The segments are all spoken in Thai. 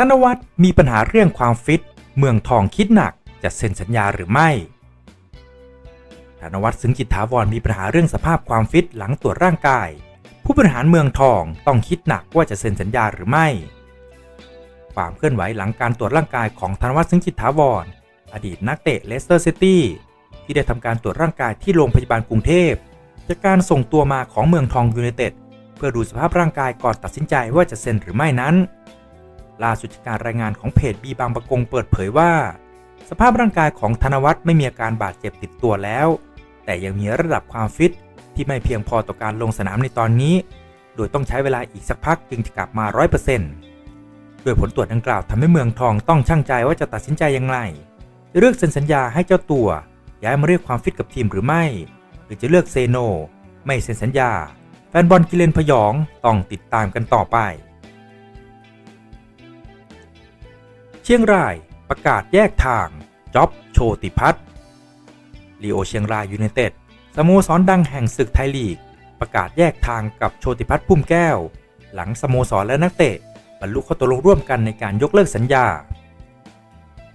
ธนวัฒน์มีปัญหาเรื่องความฟิต เมืองทองคิดหนักจะเซ็นสัญญาหรือไม่ ธนวัฒน์ซึ่งจิตถาวรมีปัญหาเรื่องสภาพความฟิตหลังตรวจร่างกาย ผู้บริหารเมืองทองต้องคิดหนักว่าจะเซ็นสัญญาหรือไม่ ความเคลื่อนไหวหลังการตรวจร่างกายของธนวัฒน์ซึ่งจิตถาวร อดีตนักเตะเลสเตอร์ซิตี้ที่ได้ทำการตรวจร่างกายที่โรงพยาบาลกรุงเทพจากการส่งตัวมาของเมืองทองยูไนเต็ดเพื่อดูสภาพร่างกายก่อนตัดสินใจว่าจะเซ็นหรือไม่นั้น ล่าสุดจาการรายงานของเพจบีบางประกงเปิดเผยว่า สภาพร่างกายของธนวัฒน์ไม่มีอาการบาดเจ็บติดตัวแล้ว แต่ยังมีระดับความฟิตที่ไม่เพียงพอต่อการลงสนามในตอนนี้ โดยต้องใช้เวลาอีกสักพักจึงจะกลับมา 100%ด้วยผลตรวจดังกล่าวทำให้เมืองทองต้องช่างใจว่าจะตัดสินใจอย่างไรจะเลือกเซ็นสัญญาให้เจ้าตัวย้ายมาเรียกความฟิตกับทีมหรือไม่ หรือจะเลือกเซโน ไม่เซ็นสัญญา แฟนบอลกิเลนพยองต้องติดตามกันต่อไป ชียงรายประกาศแยกทางจ็อบโชติพัฒน์ลีโอเชียงรายยูไนเต็ดสโมสรดังแห่งศึกไทยลีก ประกาศแยกทางกับโชติพัฒน์พุ่มแก้ว หลังสโมสรและนักเตะ บรรลุข้อตกลงร่วมกันในการยกเลิกสัญญา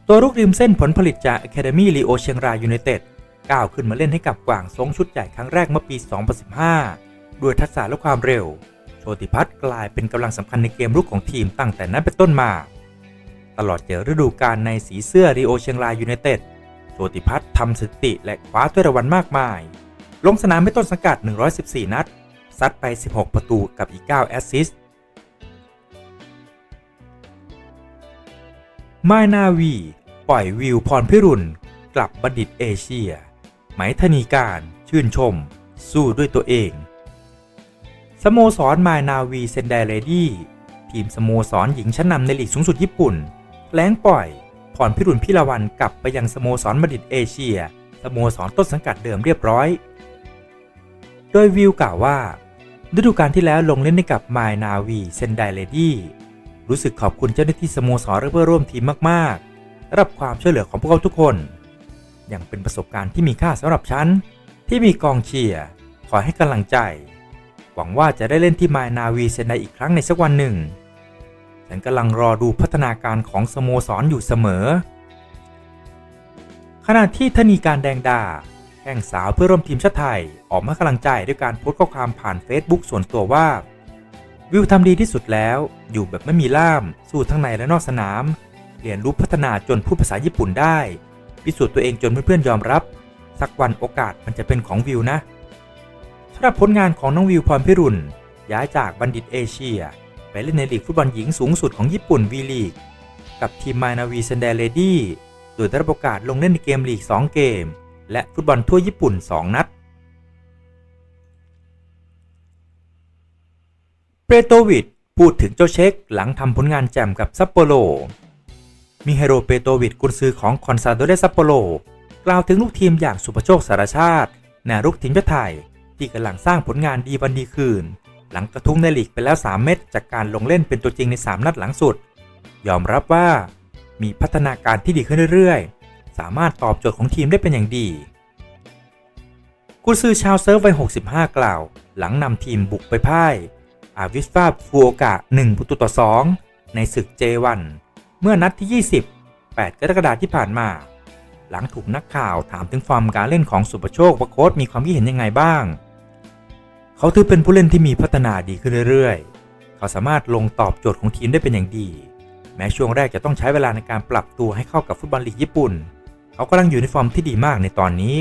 ตัวรุกริมเส้นผลผลิตจาก Academy ลีโอเชียงรายยูไนเต็ดก้าวขึ้นมาเล่นให้กับกวางซงชุดใหญ่ครั้งแรกเมื่อปี 2015 ด้วยทักษะและความเร็ว โชติพัฒน์กลายเป็นกำลังสำคัญในเกมรุกของทีมตั้งแต่นั้นเป็นต้นมา ตลอดเจอฤดูกาลในสีเสื้อรีโอเชียงรายยูไนเต็ดโชติพัฒน์ทำสถิติและคว้าถ้วยรางวัลมากมาย ลงสนามไม่ต้นสังกัด 114 นัด ซัดไป 16 ประตูกับอีก 9 แอสซิสต์มายนาวี ปล่อยวิวพรพิรุณ กลับบัณฑิตเอเชีย ไหมธนีการชื่นชม สู้ด้วยตัวเอง สโมสรมายนาวีเซนไดเลดี้ทีมสโมสรหญิงชั้นนำในลีกสูงสุดญี่ปุ่น แล้งปล่อย พรพิรุณพิลาวันกลับไปยังสโมสรบัณฑิตเอเชีย สโมสรต้นสังกัดเดิมเรียบร้อย โดยวิวกล่าวว่า ฤดูกาลที่แล้วลงเล่นให้กับมายนาวีเซนไดเลดี้รู้สึกขอบคุณเจ้าหน้าที่สโมสรและเพื่อร่วมทีมมากๆรับความช่วยเหลือของพวกเขาทุกคนอยังเป็นประสบการณ์ที่มีค่าสำหรับฉัน ที่มีกองเชียร์คอยให้กำลังใจ หวังว่าจะได้เล่นที่มายนาวีเซนไดอีกครั้งในสักวันหนึ่ง ฉันกำลังรอดูพัฒนาการของสโมสรออยู่เสมอ ขณะที่ธนีการแดงดาแข่งสาวเพื่อร่วมทีมชาติไทย ออกมากำลังใจด้วยการโพสต์ข้อความผ่านเฟซบุ๊กส่วนตัวว่า วิวทำดีที่สุดแล้ว อยู่แบบไม่มีล่าม สู้ทั้งในและนอกสนาม เรียนรู้พัฒนาจนพูดภาษาญี่ปุ่นได้ พิสูจน์ตัวเองจนเพื่อนๆยอมรับ สักวันโอกาสมันจะเป็นของวิวนะสำหรับผลงานของน้องวิวพรพิรุณย้ายจากบัณฑิตเอเชีย ไปเล่นในลีกฟุตบอลหญิงสูงสุดของญี่ปุ่นวีลีกกับทีมมานาวีเซนเดเลดี้โดยได้รับโอกาสลงเล่นในเกมลีก 2 เกม และฟุตบอลทั่วญี่ปุ่น 2 นัด เปโตวิดพูดถึงเจ้าเช็คหลังทำผลงานแจ่มกับซัปโปโรมิเฮโรเปโตวิดกุนซือของคอนซาโดเรซัปโปโรกล่าวถึงลูกทีมอย่างสุภโชคสารชาติแนวรุกทีมชาติไทย ที่กำลังสร้างผลงานดีวันดีคืน หลังกระทุ้งในลีกไปแล้ว 3 เม็ดจากการลงเล่นเป็นตัวจริงใน 3 นัดหลังสุด ยอมรับว่ามีพัฒนาการที่ดีขึ้นเรื่อยๆ สามารถตอบโจทย์ของทีมได้เป็นอย่างดีกุซือชาวเซิร์ฟวัย 65 กล่าว หลังนำทีมบุกไปพ่าย อาวิสฟาฟูโอกะ 1 ประตูต่อ 2 ในศึก J1 เมื่อนัดที่ 20 8 กรกฎาคมที่ผ่านมา หลังถูกนักข่าวถามถึงฟอร์มการเล่นของสุปโชคว่าโค้ชมีความคิดเห็นยังไงบ้าง เขาถือเป็นผู้เล่นที่มีพัฒนาดีขึ้นเรื่อยๆ เขาสามารถลงตอบโจทย์ของทีมได้เป็นอย่างดี แม้ช่วงแรกจะต้องใช้เวลาในการปรับตัวให้เข้ากับฟุตบอลลีกญี่ปุ่น เขากำลังอยู่ในฟอร์มที่ดีมากในตอนนี้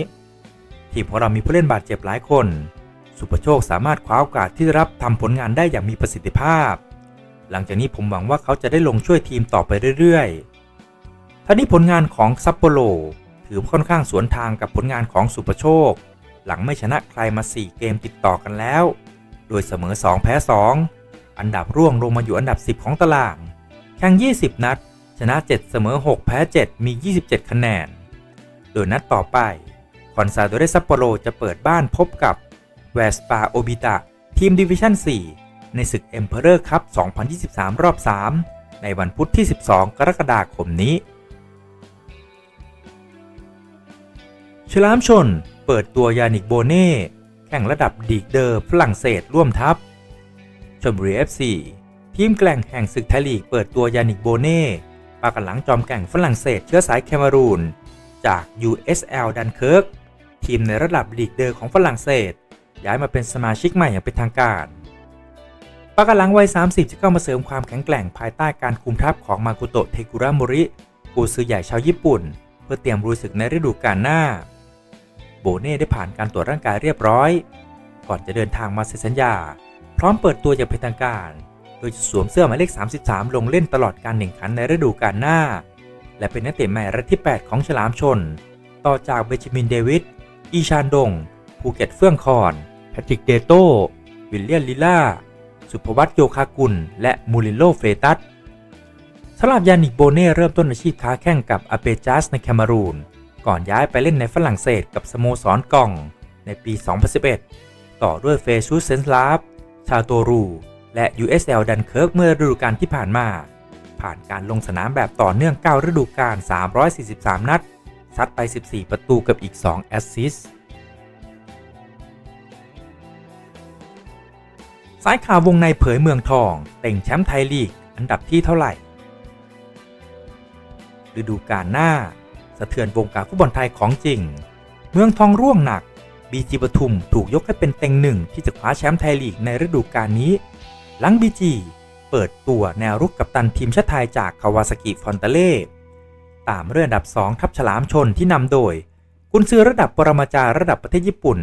ทีมของเรามีผู้เล่นบาดเจ็บหลายคน สุปโชคสามารถคว้าโอกาสที่ได้รับทำผลงานได้อย่างมีประสิทธิภาพ หลังจากนี้ผมหวังว่าเขาจะได้ลงช่วยทีมต่อไปเรื่อยๆท่านี้ผลงานของซัปโปโรถือค่อนข้างสวนทางกับผลงานของสุปโชค หลังไม่ชนะใครมา 4 เกมติดต่อกันแล้ว โดยเสมอ 2 แพ้ 2 อันดับร่วงลงมาอยู่อันดับ 10 ของตาราง แข่ง 20 นัด ชนะ 7 เสมอ 6 แพ้ 7 มี 27 คะแนน โดยนัดต่อไป คอนซาโดเรซัปโปโรจะเปิดบ้านพบกับแวสปาโอบิตะทีมดิวิชั่น 4 ในศึก Emperor Cup 2023 รอบ 3 ในวันพุธที่ 12 กรกฎาคมนี้ ฉลามชน เปิดตัวยานิกโบเน่ แข่งระดับดีกเดอร์ฝรั่งเศสร่วมทัพชลบุรี FC ทีมแกล่งแห่งศึกไทยลีกเปิดตัวยานิกโบเน่ปากันหลังจอมแกล่งฝรั่งเศสเชื้อสายแคเมารูน จาก USL ดันเคิร์กทีมในระดับลีกเดอร์ของฝรั่งเศส ย้ายมาเป็นสมาชิกใหม่อย่างเป็นทางการปากันหลังวัย 30 จะเข้ามาเสริมความแข็งแกร่งภายใต้การคุมทัพของมากุโตะเทกุระโมริกูซือใหญ่ชาวญี่ปุ่น เพื่อเตรียมรุยศึกในฤดูกาลหน้า โบเน่ได้ผ่านการตรวจร่างกายเรียบร้อย ก่อนจะเดินทางมาเซ็นสัญญา พร้อมเปิดตัวอย่างเป็นทางการ โดยจะสวมเสื้อหมายเลข 33 ลงเล่นตลอดการแข่งขันในฤดูกาลหน้า และเป็นนักเตะใหม่รายที่ 8 ของฉลามชน ต่อจากเบนจามินเดวิดอีชานดง ภูเก็ตเฟื่องคอนแพทริกเดโตวิลเลียนลิล่าสุภวัตโยคากุล และมูริโลเฟตัสสำหรับยานิกโบเน่เริ่มต้นอาชีพค้าแข่งกับอาเปจัสในแคนารูน ก่อนย้ายไปเล่นในฝรั่งเศสกับสโมสรกองในปี 2011 ต่อด้วยเฟซูสเซนส์ลาฟ ชาโตรู และ USL ดันเคิร์กเมื่อฤดูกาลที่ผ่านมา ผ่านการลงสนามแบบต่อเนื่อง 9 ฤดูกาล 343 นัด ซัดไป 14 ประตูกับอีก 2 แอสซิสต์สายข่าววงในเผยเมืองทองเต่งแชมป์ไทยลีก อันดับที่เท่าไหร่ ฤดูกาลหน้า สะเทือนวงการฟุตบอลไทยของจริง เมืองทองร่วงหนักบีจีปทุมถูกยกให้เป็นเต็งหนึ่งที่จะคว้าแชมป์ไทยลีกในฤดูกาลนี้ หลังบีจีเปิดตัวแนวรุกกับตันทีมชาติไทยจากคาวาซากิฟอนเตเล่ตามเรื่องอันดับ 2 ทัพฉลามชนที่นำโดย กุนซือระดับปรมาจารย์ระดับประเทศญี่ปุ่น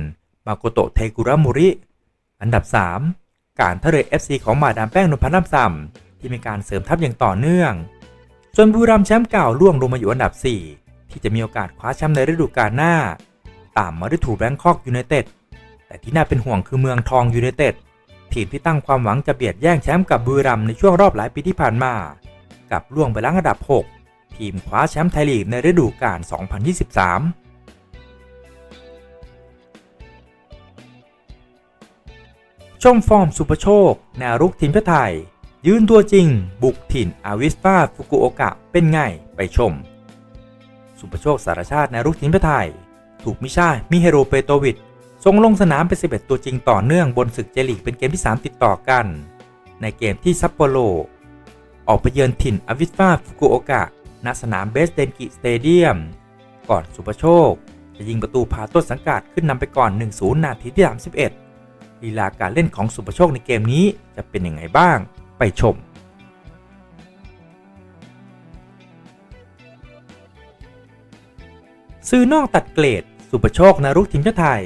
มาโกโตะเทกุระมุริ อันดับ 3 การท่าเรือ FC ของมาดามแป้งนพนัมซัมที่มีการเสริมทัพอย่างต่อเนื่องส่วนบุรีรัมย์แชมป์เก่าล่วงลงมาอยู่อันดับ 4 ที่จะมีโอกาสคว้าแชมป์ในฤดูกาลหน้า ตามมาด้วยถูแบงคอกยูไนเต็ดแต่ที่น่าเป็นห่วงคือเมืองทองยูไนเต็ดทีมที่ตั้งความหวังจะเบียดแย่งแชมป์กับบุรีรัมย์ในช่วงรอบหลายปีที่ผ่านมา กับล่วงไปล้างอันดับ 6 ทีมคว้าแชมป์ไทยลีกในฤดูกาล 2023ชมฟอร์มสุภโชค แนวรุกทีมชาติไทย ยืนตัวจริง บุกถิ่นอาวิสปาฟุกุโอกะเป็นไง ไปชม สุภโชคสารชาติแนวรุกทีมชาติไทย ถูกมิชา มิเฮโรเปโตวิชส่งลงสนามเป็น 11 ตัวจริงต่อเนื่องบนศึกเจลีกเป็นเกมที่ 3 ติดต่อกัน ในเกมที่ซัปโปโร ออกไปเยือนถิ่นอาวิสปาฟุกุโอกะ ณ สนามเบสเดนกิสเตเดียม ก่อนสุภโชค จะยิงประตูพาต้นสังกัดขึ้นนำไปก่อน 1-0 นาทีที่ 31ลีลาการเล่นของสุภโชคในเกมนี้จะเป็นยังไงบ้าง ไปชม ซื้อนอกตัดเกรด สุภโชคนารุกทีมชาติไทย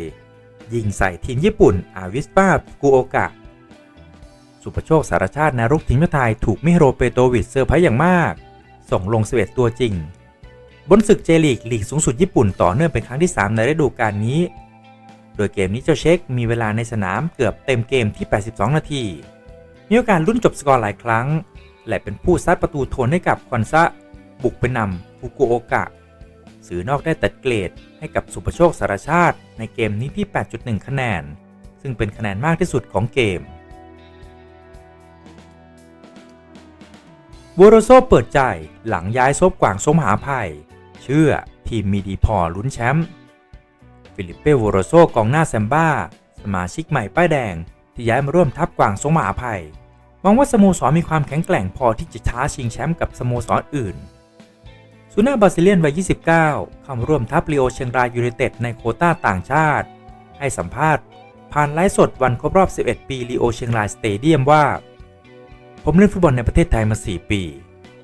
ยิงใส่ทีมญี่ปุ่น อาวิสปากุโอกะ สุภโชคสารชาตินารุกทีมชาติไทยถูกมิโรเปโตวิชเซอร์ไพรส์อย่างมาก ส่งลง11ตัวจริง บนศึกเจลีกลีกสูงสุดญี่ปุ่นต่อเนื่องเป็นครั้งที่ 3 ในฤดูกาลนี้ โดยเกมนี้เจ้าเช็คมีเวลาในสนามเกือบเต็มเกมที่ 82 นาทีมีโอกาสลุ้นจบสกอร์หลายครั้ง และเป็นผู้ซัดประตูโทนให้กับคอนซะบุกไปนำฟุกุโอกะ สื่อนอกได้ตัดเกรดให้กับสุภโชคสารชาติในเกมนี้ที่ 8.1 คะแนน ซึ่งเป็นคะแนนมากที่สุดของเกมบัวโรโซเปิดใจหลังย้ายซบกวางสมหาภัย เชื่อทีมมีดีพอลุ้นแชมป์ฟิลิปเป้วโรโซกองหน้าแซมบ้า สมาชิกใหม่ป้ายแดง ที่ย้ายมาร่วมทัพกวางสมหาภัยมองว่าสโมสรมีความแข็งแกร่งพอที่จะท้าชิงแชมป์กับสโมสรอื่น ซูน่าบราซิเลียนวัย 29 เข้ามร่วมทัพลีโอเชียงรายยูไนเต็ดในโคต้าต่างชาติ ให้สัมภาษณ์ ผ่านไลฟ์สดวันครบรอบ 11 ปีลีโอเชียงรายสเตเดียมว่า ผมเล่นฟุตบอลในประเทศไทยมา 4 ปี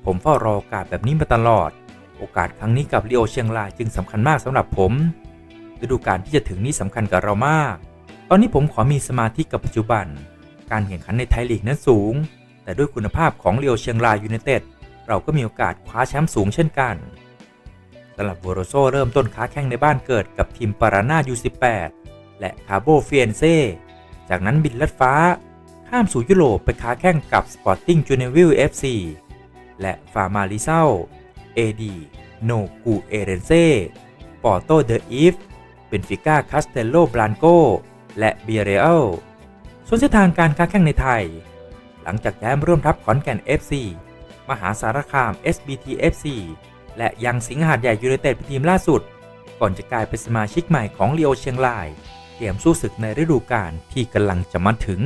ผมเฝ้ารอโอกาสแบบนี้มาตลอด โอกาสครั้งนี้กับลีโอเชียงรายจึงสำคัญมากสำหรับผมฤดูกาลที่จะถึงนี้สำคัญกับเรามาก ตอนนี้ผมขอมีสมาธิกับปัจจุบัน การแข่งขันในไทยลีกนั้นสูง แต่ด้วยคุณภาพของลีโอเชียงรายยูไนเต็ด เราก็มีโอกาสคว้าแชมป์สูงเช่นกันสำหรับโวโรโซเริ่มต้นค้าแข่งในบ้านเกิดกับทีมปารานายู18และคาโบเฟียนเซจากนั้นบินลัดฟ้า ข้ามสู่ยุโรปไปค้าแข่งกับสปอร์ติ้งจูเนวิลเอฟซีและฟาร์มาลิเซาเอดีโนกูเอเรนเซปอร์โตเดออีฟเบนฟิก้าคาสเตโลบรานโกและเบียเรอัลส่วนเส้นทางการค้าแข่งในไทย หลังจากย้ายร่วมทัพขอนแก่น FC มหาสารคาม SBT FC และยังสิงหาดใหญ่ยูไนเต็ดเป็นทีมล่าสุด ก่อนจะกลายเป็นสมาชิกใหม่ของเลีโอเชียงราย เตรียมสู้ศึกในฤดูกาลที่กำลังจะมาถึง